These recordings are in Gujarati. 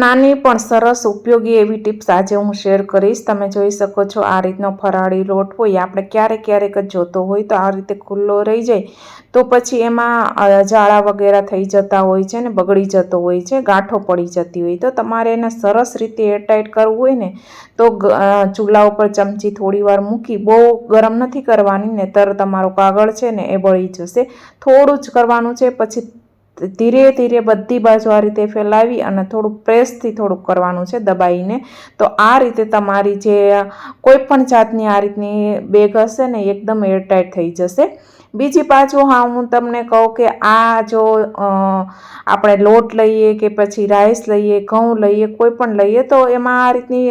નાની પણ સરસ ઉપયોગી એવી ટિપ્સ આજે હું શેર કરીશ. તમે જોઈ શકો છો આ રીતનો ફરાળી લોટ હોય, આપણે ક્યારેક ક્યારેક જ જોતો હોય તો આ રીતે ખુલ્લો રહી જાય. તો પછી એમાં જાળા વગેરે થઈ જતા હોય છે ને, બગડી જતો હોય છે, ગાંઠો પડી જતી હોય. તો તમારે એને સરસ રીતે એરટાઈટ કરવું હોય ને, તો ચૂલા ઉપર ચમચી થોડી વાર મૂકી, બહુ ગરમ નથી કરવાની ને તર તમારો કાગળ છે ને, એ બળી જશે. થોડું જ કરવાનું છે, પછી ધીરે ધીરે બધી બાજુ આ રીતે ફેલાવી અને થોડું પ્રેસથી થોડુંક કરવાનું છે દબાઈને. તો આ રીતે તમારી જે કોઈ પણ જાતની આ રીતની બેગ હશે ને એકદમ એરટાઈટ થઈ જશે. બીજી પાછું હા, હું તમને કહું કે આ જો આપણે લોટ લઈએ કે પછી રાઈસ લઈએ, ઘઉં લઈએ, કોઈ પણ લઈએ, તો એમાં આ રીતની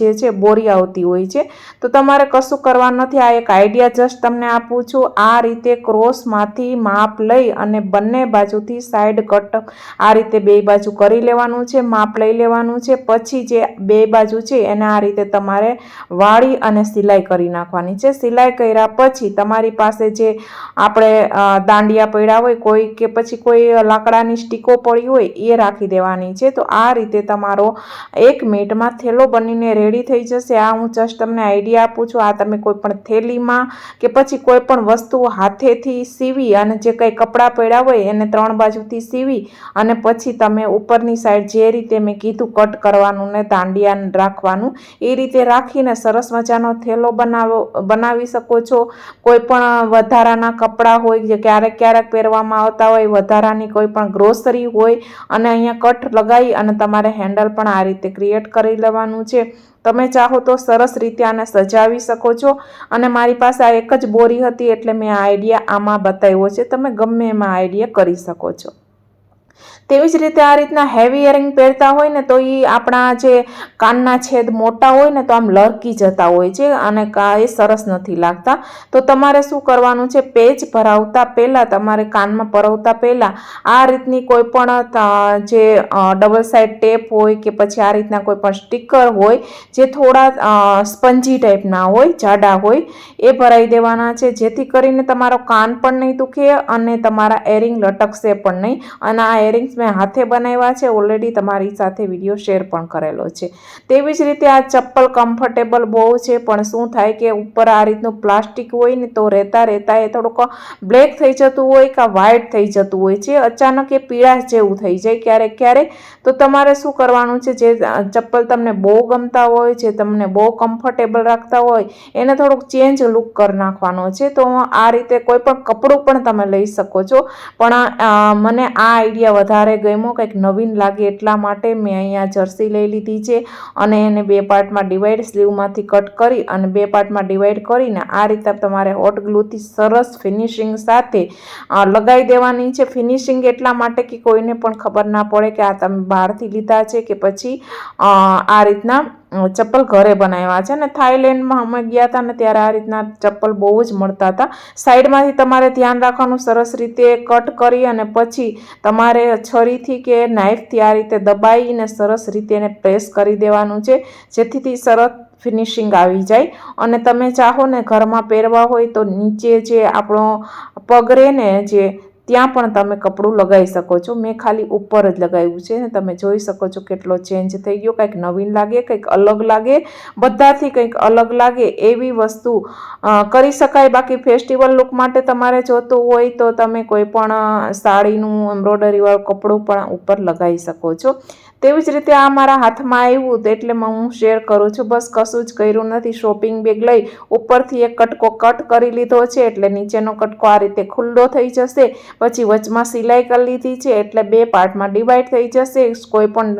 જે છે બોરી આવતી હોય છે. તો તમારે કશું કરવાનું નથી. આ એક આઈડિયા જસ્ટ તમને આપું છું. આ રીતે ક્રોસમાંથી માપ લઈ અને બંને બાજુથી સાઈડ કટ આ રીતે બે બાજુ કરી લેવાનું છે, માપ લઈ લેવાનું છે. પછી જે બે બાજુ છે, એને આ રીતે તમારે વાળી અને સિલાઈ કરી નાખવાની છે. સિલાઈ કર્યા પછી તમારી પાસે જે આપણે દાંડિયા પડ્યા હોય, કોઈ કે પછી કોઈ લાકડાની સ્ટીકો પડી હોય, એ રાખી દેવાની છે. તો આ રીતે તમારો એક મિનિટમાં થેલો બનીને રેડી થઈ જશે. આ હું જસ્ટ તમને આઈડિયા આપું છું. આ તમે કોઈ પણ થેલીમાં કે પછી કોઈ પણ વસ્તુ હાથેથી સીવી અને જે કંઈ કપડાં પડ્યા હોય, એને ત્રણ બાજુથી સીવી અને પછી તમે ઉપરની સાઈડ જે રીતે મેં કીધું કટ કરવાનું ને દાંડિયા રાખવાનું, એ રીતે રાખીને સરસ મજાનો થેલો બનાવો, બનાવી શકો છો. કોઈ પણ વધારાના કપડાં હોય જે ક્યારેક ક્યારેક પહેરવામાં આવતા હોય, વધારાની કોઈ પણ ગ્રોસરી હોય અને અહીંયા કટ લગાવી અને તમારે હેન્ડલ પણ આ રીતે ક્રિએટ કરી લેવાનું છે. તમે ચાહો તો સરસ રીતે આને સજાવી શકો છો. અને મારી પાસે આ એક જ બોરી હતી એટલે મેં આ આઈડિયા આમાં બતાવ્યો છે. તમે ગમે એમાં આઈડિયા કરી શકો છો. તેવી જ રીતે આ રીતના હેવી ઇયરિંગ પહેરતા હોય ને તો એ આપણા જે કાનના છેદ મોટા હોય ને તો આમ લરકી જતા હોય છે અને કા એ સરસ નથી લાગતા. તો તમારે શું કરવાનું છે? પેચ ભરાવતા પહેલાં, તમારે કાનમાં પરવતા પહેલાં આ રીતની કોઈ પણ જે ડબલ સાઇડ ટેપ હોય કે પછી આ રીતના કોઈ પણ સ્ટીકર હોય જે થોડા સ્પંજી ટાઈપના હોય, જાડા હોય, એ ભરાઈ દેવાના છે. જેથી કરીને તમારો કાન પણ નહીં દુખે અને તમારા એરિંગ લટકશે પણ નહીં. અને આ એરિંગ્સ મેં હાથે બનાવ્યા છે ઓલરેડી તમારી સાથે વીડિયો શેર પણ કરેલો છે. તેવી જ રીતે આ ચપ્પલ કમ્ફર્ટેબલ બહુ છે, પણ શું થાય કે ઉપર આ રીતનું પ્લાસ્ટિક હોય ને તો રહેતા રહેતા એ થોડુંક બ્લેક થઈ જતું હોય કે વ્હાઇટ થઈ જતું હોય છે, અચાનક એ પીળાશ જેવું થઈ જાય ક્યારેક ક્યારેક. તો તમારે શું કરવાનું છે, જે ચપ્પલ તમને બહુ ગમતા હોય, જે તમને બહુ કમ્ફર્ટેબલ રાખતા હોય, એને થોડુંક ચેન્જ લુક કરી નાખવાનો છે. તો આ રીતે કોઈ પણ કપડું પણ તમે લઈ શકો છો. પણ મને આ આઈડિયા વધારે ગમ્યો કંઈક નવીન લાગે એટલા માટે મેં અહીંયા જર્સી લઈ લીધી છે અને એને બે પાર્ટમાં ડિવાઈડ સ્લીવમાંથી કટ કરી અને બે પાર્ટમાં ડિવાઈડ કરીને આ રીતે તમારે હોટ ગ્લુથી સરસ ફિનિશિંગ સાથે લગાવી દેવાની છે. ફિનિશિંગ એટલા માટે કે કોઈને પણ ખબર ના પડે કે આ તમે બહારથી લીધા છે કે પછી આ રીતના ચપ્પલ ઘરે બનાવ્યા છે અને થાઈલેન્ડમાં અમે ગયા હતા ને ત્યારે આ રીતના ચપ્પલ બહુ જ મળતા હતા. સાઈડમાંથી તમારે ધ્યાન રાખવાનું, સરસ રીતે કટ કરી અને પછી તમારે છરીથી કે નાઇફથી આ રીતે દબાવીને સરસ રીતે એને પ્રેસ કરી દેવાનું છે, જેથી સરસ ફિનિશિંગ આવી જાય. અને તમે ચાહો ને ઘરમાં પહેરવા હોય તો નીચે જે આપણો પગ રહે ને જે ત્યાં પણ તમે કપડું લગાવી શકો છો. મેં ખાલી ઉપર જ લગાવ્યું છે ને તમે જોઈ શકો છો કેટલો ચેન્જ થઈ ગયો. કંઈક નવીન લાગે, કંઈક અલગ લાગે. બધાથી કંઈક અલગ લાગે એવી વસ્તુ કરી શકાય. બાકી ફેસ્ટિવલ લુક માટે તમારે જોતું હોય તો તમે કોઈ પણ સાડીનું એમ્બ્રોડરીવાળું કપડું પણ ઉપર લગાવી શકો છો. તેવી જ રીતે આ મારા હાથમાં આવ્યું તો એટલે હું શેર કરું છું. બસ કશું જ કર્યું નથી. શોપિંગ બેગ લઈ ઉપરથી એક કટકો કટ કરી લીધો છે એટલે નીચેનો કટકો આ રીતે ખુલ્લો થઈ જશે. પછી વચમાં સિલાઈ કરી લીધી છે એટલે બે પાર્ટમાં ડિવાઈડ થઈ જશે. કોઈ પણ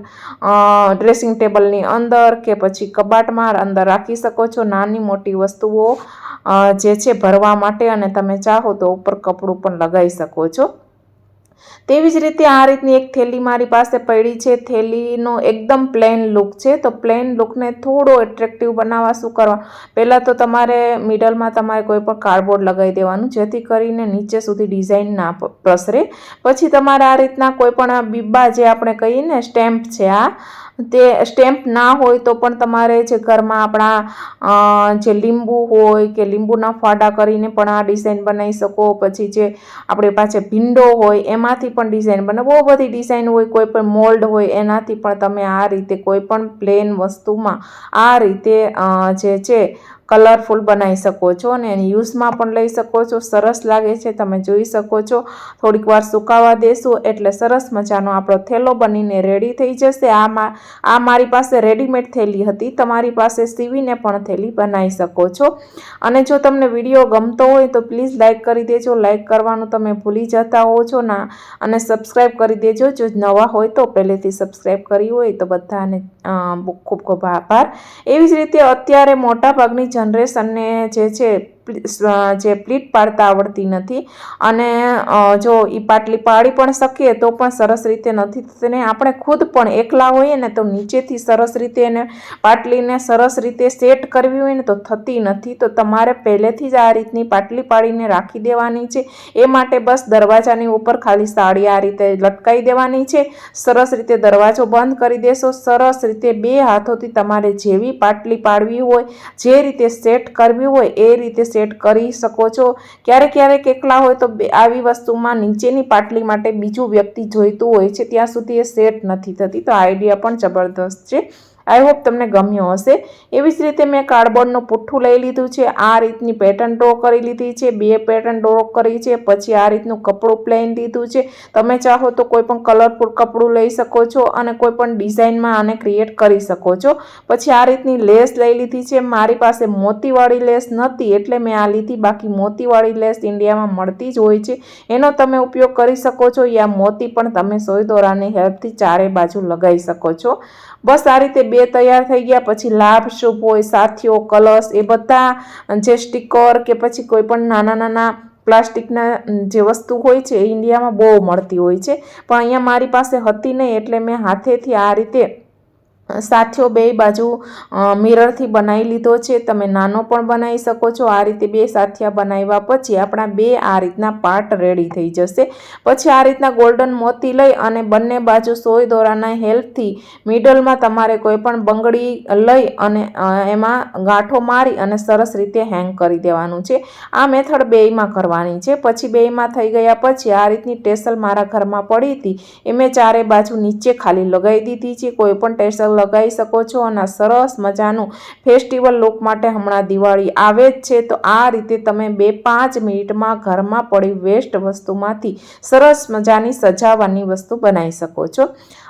ડ્રેસિંગ ટેબલની અંદર કે પછી કબાટમાં અંદર રાખી શકો છો. નાની મોટી વસ્તુઓ જે છે ભરવા માટે અને તમે ચાહો તો ઉપર કપડું પણ લગાવી શકો છો. તેવી જ રીતે આ રીતની એક થેલી મારી પાસે પડી છે. થેલીનો એકદમ પ્લેન લુક છે. તો પ્લેન લુકને થોડો એટ્રેક્ટિવ બનાવવા શું કરવા? પહેલાં તો તમારે મિડલમાં તમારે કોઈ પણ કાર્ડબોર્ડ લગાવી દેવાનું, જેથી કરીને નીચે સુધી ડિઝાઇન ના પ્રસરે. પછી તમારે આ રીતના કોઈ પણ બીબા જે આપણે કહીએ ને સ્ટેમ્પ છે આ તે સ્ટેમ્પ ના હોય તો પણ તમારે જે ઘરમાં આપણા જે લીંબુ હોય કે લીંબુના ફાડા કરીને પણ આ ડિઝાઇન બનાવી શકો. પછી જે આપણી પાસે ભીંડો હોય એમાંથી પણ ડિઝાઇન બને. બહુ બધી ડિઝાઇન હોય, કોઈ પણ મોલ્ડ હોય એનાથી પણ તમે આ રીતે કોઈ પણ પ્લેન વસ્તુમાં આ રીતે જે છે કલરફુલ બનાવી શકો છો અને એને યુઝમાં પણ લઈ શકો છો. સરસ લાગે છે, તમે જોઈ શકો છો. થોડીક વાર સુકાવા દેશું એટલે સરસ મજાનો આપણો થેલો બનીને રેડી થઈ જશે. આ આ મારી પાસે રેડીમેડ થેલી હતી. તમારી પાસે સીવીને પણ થેલી બનાવી શકો છો. અને જો તમને વીડિયો ગમતો હોય તો પ્લીઝ લાઇક કરી દેજો. લાઇક કરવાનું તમે ભૂલી જતા હો છો ના. અને સબસ્ક્રાઈબ કરી દેજો. જો નવા હોય તો પહેલેથી સબસ્ક્રાઈબ કરી હોય તો બધાને ખૂબ ખૂબ આભાર. એવી જ રીતે અત્યારે મોટાભાગની જનરેશનને જે છે જે પ્લીટ પાડતા આવડતી નથી. અને જો એ પાટલી પાડી પણ શકીએ તો પણ સરસ રીતે નથી. તેને આપણે ખુદ પણ એકલા હોઈએ ને તો નીચેથી સરસ રીતે એને પાટલીને સરસ રીતે સેટ કરવી હોય ને તો થતી નથી. તો તમારે પહેલેથી જ આ રીતની પાટલી પાડીને રાખી દેવાની છે. એ માટે બસ દરવાજાની ઉપર ખાલી સાડી આ રીતે લટકાવી દેવાની છે. સરસ રીતે દરવાજો બંધ કરી દેશો. સરસ રીતે બે હાથોથી તમારે જેવી પાટલી પાડવી હોય, જે રીતે સેટ કરવી હોય, એ રીતે સેટ કરી શકો છો. ક્યારેક ક્યારેક એકલા હોય તો આવી વસ્તુમાં નીચેની પાટલી માટે બીજું વ્યક્તિ જોઈતું હોય છે, ત્યાં સુધી એ સેટ નથી થતી. તો આઈડિયા પણ જબરદસ્ત છે. આઈ હોપ તમને ગમ્યો હશે. એવી જ રીતે મેં કાર્ડબોર્ડનું પુઠ્ઠું લઈ લીધું છે. આ રીતની પેટર્ન ડ્રો કરી લીધી છે. બે પેટર્ન ડ્રો કરી છે. પછી આ રીતનું કપડું પ્લેન લીધું છે. તમે ચાહો તો કોઈ પણ કલરફુલ કપડું લઈ શકો છો અને કોઈ પણ ડિઝાઇનમાં આને ક્રિએટ કરી શકો છો. પછી આ રીતની લેસ લઈ લીધી છે. મારી પાસે મોતીવાળી લેસ નહોતી એટલે મેં આ લીધી. બાકી મોતીવાળી લેસ ઇન્ડિયામાં મળતી જ હોય છે. એનો તમે ઉપયોગ કરી શકો છો યા મોતી પણ તમે સોય દોરાની હેલ્પથી ચારે બાજુ લગાવી શકો છો. બસ આ રીતે બે તૈયાર થઈ ગયા, પછી લાભ શુભ હોય, સાથીઓ, કલશ, એ બધા જે સ્ટીકર કે પછી કોઈ પણ નાના નાના પ્લાસ્ટિકના જે વસ્તુ હોય છે એ ઇન્ડિયામાં બહુ મળતી હોય છે. પણ અહીંયા મારી પાસે હતી નહીં એટલે મેં હાથેથી આ રીતે સાથીઓ, બે બાજુ મિરરથી બનાવી લીધો છે. તમે નાનો પણ બનાવી શકો છો. આ રીતે બે સાથિયા બનાવ્યા પછી આપણા બે આ રીતના પાર્ટ રેડી થઈ જશે. પછી આ રીતના ગોલ્ડન મોતી લઈ અને બંને બાજુ સોય દોરાના હેલ્પથી મિડલમાં તમારે કોઈ પણ બંગડી લઈ અને એમાં ગાંઠો મારી અને સરસ રીતે હેંગ કરી દેવાનું છે. આ મેથડ બેયમાં કરવાની છે. પછી બેયમાં થઈ ગયા પછી આ રીતની ટેસલ મારા ઘરમાં પડી હતી. એ મેં ચારે બાજુ નીચે ખાલી લગાવી દીધી છે. કોઈ પણ ટેસલ લગાવી શકો છો અને સરસ મજાનું ફેસ્ટિવલ લુક માટે હમણાં દિવાળી આવે જ છે. તો આ રીતે તમે બે પાંચ મિનિટમાં ઘરમાં પડી વેસ્ટ વસ્તુમાંથી સરસ મજાની સજાવવાની વસ્તુ બનાવી શકો છો.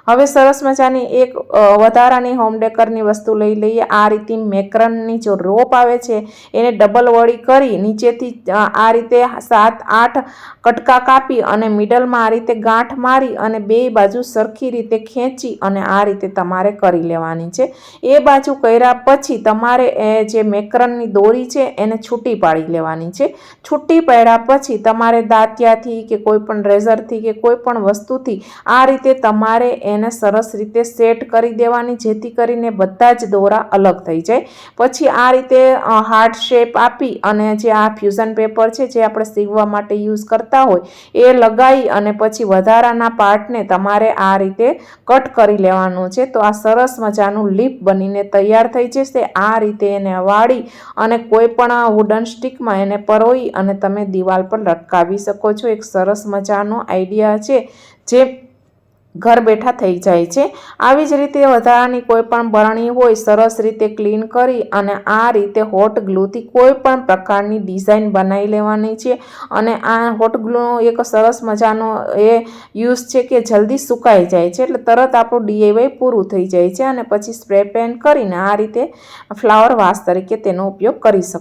હવે સરસ મજાની એક વધારાની હોમ ડેકરની વસ્તુ લઈ લઈએ. આ રીતે મેકરનની જો રોપ આવે છે, એને ડબલ વળી કરી નીચેથી આ રીતે સાત, આઠ કટકા કાપી અને મિડલમાં આ રીતે ગાંઠ મારી અને બે બાજુ સરખી રીતે ખેંચી અને આ રીતે તમારે કરી લેવાની છે. એ બાજુ કર્યા પછી તમારે, એ, જે મેકરનની દોરી છે, એને છૂટી પાડી લેવાની છે. છૂટી પાડ્યા પછી તમારે દાંતિયાથી કે કોઈ પણ રેઝરથી કે કોઈ પણ વસ્તુથી આ રીતે તમારે એને સરસ રીતે સેટ કરી દેવાની, જેથી કરીને બધા જ દોરા અલગ થઈ જાય. પછી આ રીતે હાર્ટ શેપ આપી અને જે આ ફ્યુઝન પેપર છે, જે આપણે સીવવા માટે યુઝ કરતા હોય, એ લગાવી અને પછી વધારાના પાર્ટને તમારે આ રીતે કટ કરી લેવાનું છે. તો આ સરસ મજાનું લીપ બનીને તૈયાર થઈ જશે. આ રીતે એને વાળી અને કોઈ પણ વુડન સ્ટિકમાં એને પરોઈ અને તમે દિવાલ પર લટકાવી શકો છો. એક સરસ મજાનો આઈડિયા છે. જે ઘર બેઠા થઈ જાય છે. આવી જ રીતે વધારાની કોઈ પણ બરણી હોય, સરસ રીતે ક્લીન કરી અને આ રીતે હોટ ગ્લુથી કોઈ પણ પ્રકારની ડિઝાઇન બનાવી લેવાની છે. અને આ હોટ ગ્લુનો એક સરસ મજાનો એ યુઝ છે કે જલ્દી સુકાઈ જાય છે, એટલે તરત આપણું ડીએવાય પૂરું થઈ જાય છે અને પછી સ્પ્રે પેન કરીને આ રીતે ફ્લાવર વાસ તરીકે તેનો ઉપયોગ કરી શકો